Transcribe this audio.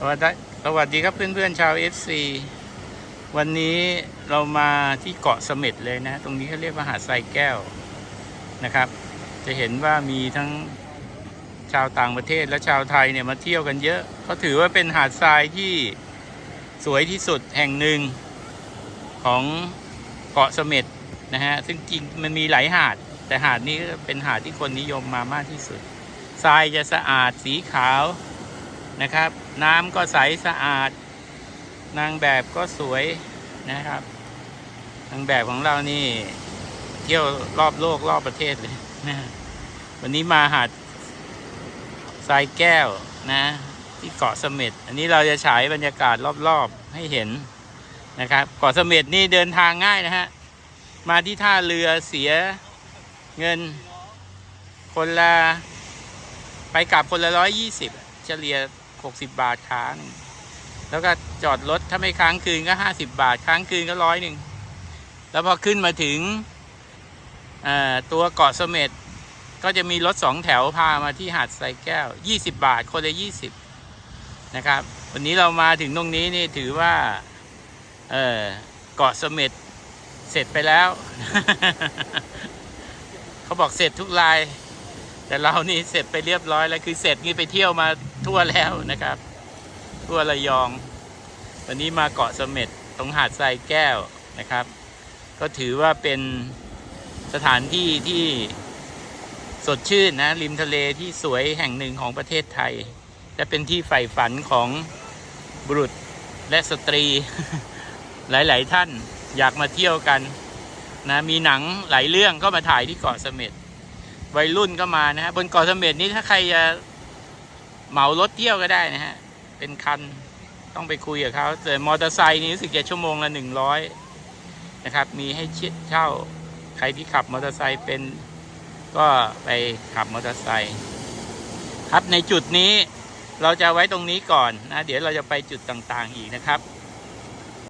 สวัสดีสวัสดีครับเพื่อนๆชาว FC วันนี้เรามาที่เกาะเสม็ดเลยนะ ตรงนี้เขาเรียกว่าหาดทรายแก้วนะครับ จะเห็นว่ามีทั้งชาวต่างประเทศและชาวไทยเนี่ยมาเที่ยวกันเยอะเขาถือว่าเป็นหาดทรายที่สวยที่สุดแห่งหนึ่งของเกาะเสม็ดนะฮะซึ่งจริงมันมีหลายหาด แต่หาดนี้เป็นหาดที่คนนิยมมามากที่สุดทรายจะสะอาดสีขาว นะครับ น้ำก็ใสสะอาด นางแบบก็สวยนะครับ นางแบบของเรานี่ เที่ยวรอบโลกรอบประเทศเลยนะวันนี้มาหาดทรายแก้วนะ ที่เกาะเสม็ดอันนี้เราจะฉายบรรยากาศรอบๆให้เห็นนะครับเกาะเสม็ดนี่เดินทางง่ายนะฮะมาที่ท่าเรือเสียเงิน คนละ ไปกลับคนละร้อยยี่สิบเฉลี่ย หกสิบบาทค้างแล้วก็จอดรถถ้าไม่ค้างคืนก็ห้าสิบบาท ค้างคืนก็ร้อยหนึ่งแล้วพอขึ้นมาถึงตัวเกาะเสม็ดก็จะมีรถสองแถวพามาที่หาดทรายแก้วยี่สิบบาทคนละยี่สิบนะครับ วันนี้เรามาถึงตรงนี้นี่ถือว่าเออเกาะเสม็ดเสร็จไปแล้ว เขาบอกเสร็จทุกราย แต่เรานี่เสร็จไปเรียบร้อยแล้วคือเสร็จนี่ไปเที่ยวมาทั่วแล้วนะครับ ทั่วระยอง วันนี้มาเกาะเสม็ดตรงหาดทรายแก้วนะครับ ก็ถือว่าเป็นสถานที่ที่สดชื่นนะริมทะเลที่สวยแห่งหนึ่งของประเทศไทย และเป็นที่ใฝ่ฝันของบุรุษและสตรี หลาย ๆ ท่านอยากมาเที่ยวกันนะมีหนังหลายเรื่องก็มาถ่ายที่เกาะเสม็ด วัยรุ่นก็มานะฮะบนเกาะเสม็ดนี้ถ้าใครจะเหมารถเที่ยวก็ได้นะฮะ เป็นคันต้องไปคุยกับเขาแต่มอเตอร์ไซค์นี่รู้สึกจะชั่วโมงละหนึ่งร้อยนะครับ มีให้เช่าใครที่ขับมอเตอร์ไซค์เป็นก็ไปขับมอเตอร์ไซค์ครับในจุดนี้เราจะไว้ตรงนี้ก่อนนะ เดี๋ยวเราจะไปจุดต่างๆอีกนะครับ